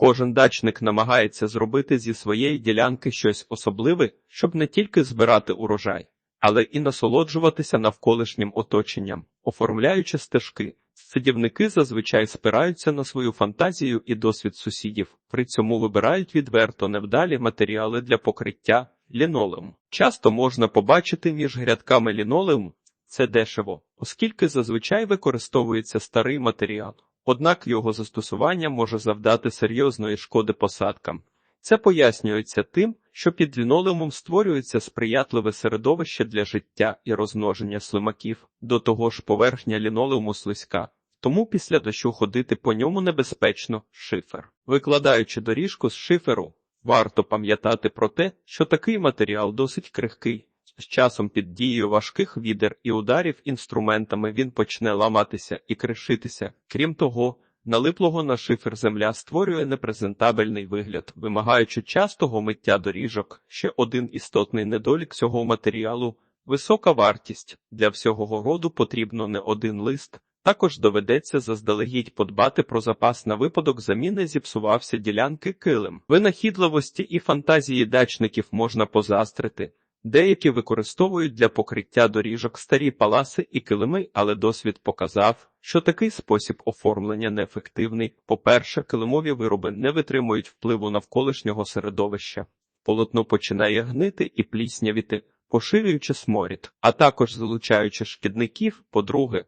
Кожен дачник намагається зробити зі своєї ділянки щось особливе, щоб не тільки збирати урожай, але і насолоджуватися навколишнім оточенням, оформляючи стежки. Садівники зазвичай спираються на свою фантазію і досвід сусідів, при цьому вибирають відверто невдалі матеріали для покриття лінолеум. Часто можна побачити між грядками лінолеум це дешево, оскільки зазвичай використовується старий матеріал. Однак його застосування може завдати серйозної шкоди посадкам. Це пояснюється тим, що під лінолеумом створюється сприятливе середовище для життя і розмноження слимаків, до того ж поверхня лінолеуму слизька. Тому після дощу ходити по ньому небезпечно шифер. Викладаючи доріжку з шиферу, варто пам'ятати про те, що такий матеріал досить крихкий. З часом під дією важких відер і ударів інструментами він почне ламатися і кришитися. Крім того, налиплого на шифер земля створює непрезентабельний вигляд, вимагаючи частого миття доріжок. Ще один істотний недолік цього матеріалу висока вартість. Для всього роду потрібно не один лист. Також доведеться заздалегідь подбати про запас на випадок заміни зіпсувався ділянки килим. Винахідливості і фантазії дачників можна позастрити. Деякі використовують для покриття доріжок старі паласи і килими, але досвід показав, що такий спосіб оформлення неефективний. По-перше, килимові вироби не витримують впливу навколишнього середовища. Полотно починає гнити і пліснявіти, поширюючи сморід, а також залучаючи шкідників. По-друге,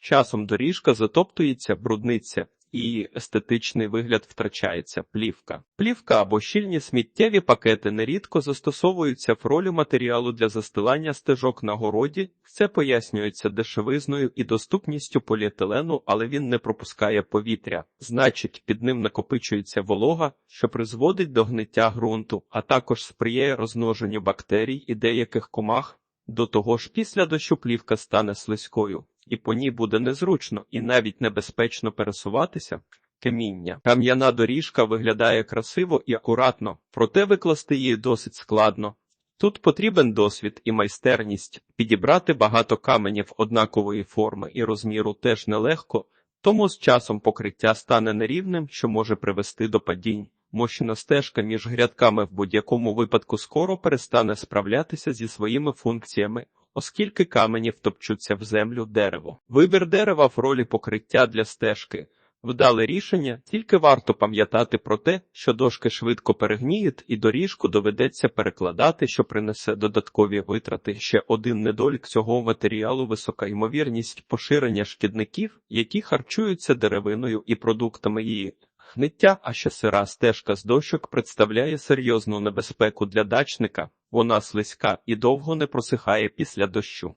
часом доріжка затоптується, брудниться. І естетичний вигляд втрачається плівка. Плівка або щільні сміттєві пакети нерідко застосовуються в ролі матеріалу для застилання стежок на городі. Це пояснюється дешевизною і доступністю поліетилену, але він не пропускає повітря. Значить, під ним накопичується волога, що призводить до гниття ґрунту, а також сприяє розмноженню бактерій і деяких комах. До того ж, після дощу плівка стане слизькою і по ній буде незручно і навіть небезпечно пересуватися. Каміння. Кам'яна доріжка виглядає красиво і акуратно, проте викласти її досить складно. Тут потрібен досвід і майстерність. Підібрати багато каменів однакової форми і розміру теж нелегко, тому з часом покриття стане нерівним, що може привести до падінь. Мощна стежка між грядками в будь-якому випадку скоро перестане справлятися зі своїми функціями оскільки камені втопчуться в землю дерево. Вибір дерева в ролі покриття для стежки. Вдале рішення, тільки варто пам'ятати про те, що дошки швидко перегніють і доріжку доведеться перекладати, що принесе додаткові витрати. Ще один недолік цього матеріалу висока ймовірність поширення шкідників, які харчуються деревиною і продуктами її. Гниття, а ще сира стежка з дощок представляє серйозну небезпеку для дачника. Вона слизька і довго не просихає після дощу.